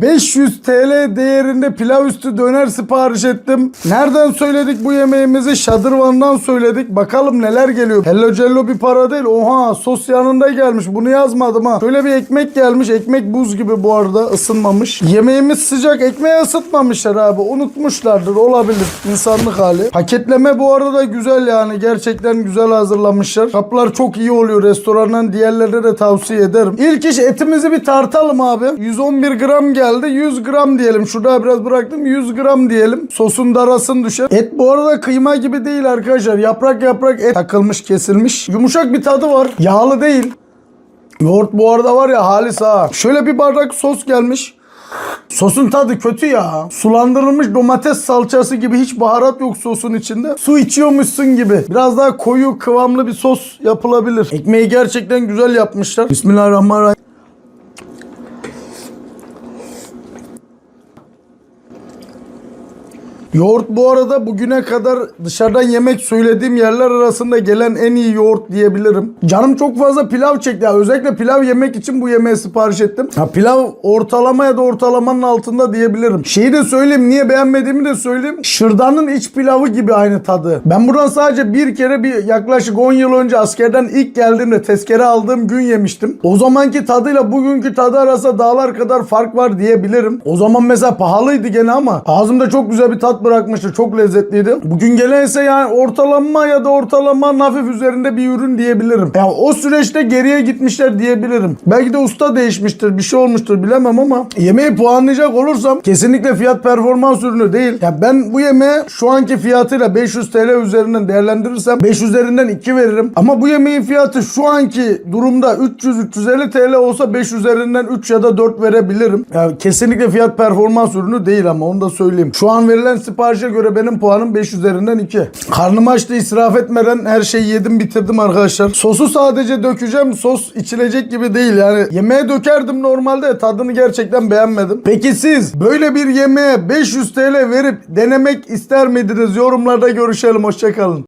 500 TL değerinde pilav üstü döner sipariş ettim. Nereden söyledik bu yemeğimizi? Şadırvan'dan söyledik. Bakalım neler geliyor. Hello Cello bir para değil. Oha sos yanında gelmiş. Bunu yazmadım ha. Şöyle bir ekmek gelmiş. Ekmek buz gibi bu arada ısınmamış. Yemeğimiz sıcak. Ekmeği ısıtmamışlar abi. Unutmuşlardır. Olabilir. İnsanlık hali. Paketleme bu arada güzel yani. Gerçekten güzel hazırlamışlar. Kaplar çok iyi oluyor. Restorandan diğerlerine de tavsiye ederim. İlk iş etimizi bir tartalım abi. 111 gram geldi. 100 gram diyelim. Şurada biraz bıraktım. 100 gram diyelim. Sosun darasın düşer. Et bu arada kıyma gibi değil arkadaşlar. Yaprak yaprak et takılmış kesilmiş. Yumuşak bir tadı var. Yağlı değil. Yoğurt bu arada var ya halis ha. Şöyle bir bardak sos gelmiş. Sosun tadı kötü ya. Sulandırılmış domates salçası gibi hiç baharat yok sosun içinde. Su içiyormuşsun gibi. Biraz daha koyu kıvamlı bir sos yapılabilir. Ekmeği gerçekten güzel yapmışlar. Bismillahirrahmanirrahim. Yoğurt bu arada bugüne kadar dışarıdan yemek söylediğim yerler arasında gelen en iyi yoğurt diyebilirim. Canım çok fazla pilav çekti. Ya. Özellikle pilav yemek için bu yemeği sipariş ettim. Ha, pilav ortalama ya da ortalamanın altında diyebilirim. Şeyi de söyleyeyim niye beğenmediğimi de söyleyeyim. Şırdanın iç pilavı gibi aynı tadı. Ben buradan sadece bir kere bir yaklaşık 10 yıl önce askerden ilk geldiğimde tezkere aldığım gün yemiştim. O zamanki tadıyla bugünkü tadı arasında dağlar kadar fark var diyebilirim. O zaman mesela pahalıydı gene ama ağzımda çok güzel bir tat bırakmıştı. Çok lezzetliydi. Bugün gelen ise yani ortalama ya da ortalama hafif üzerinde bir ürün diyebilirim. Ya o süreçte geriye gitmişler diyebilirim. Belki de usta değişmiştir, bir şey olmuştur bilemem ama yemeği puanlayacak olursam kesinlikle fiyat performans ürünü değil. Ya ben bu yemeğe şu anki fiyatıyla 500 TL üzerinden değerlendirirsem 5 üzerinden 2 veririm. Ama bu yemeğin fiyatı şu anki durumda 300-350 TL olsa 5 üzerinden 3 ya da 4 verebilirim. Ya kesinlikle fiyat performans ürünü değil ama onu da söyleyeyim. Şu an verilen siparişe göre benim puanım 5 üzerinden 2. Karnım açtı israf etmeden her şeyi yedim bitirdim arkadaşlar. Sosu sadece dökeceğim. Sos içilecek gibi değil yani. Yemeğe dökerdim normalde tadını gerçekten beğenmedim. Peki siz böyle bir yemeğe 500 TL verip denemek ister miydiniz? Yorumlarda görüşelim. Hoşçakalın.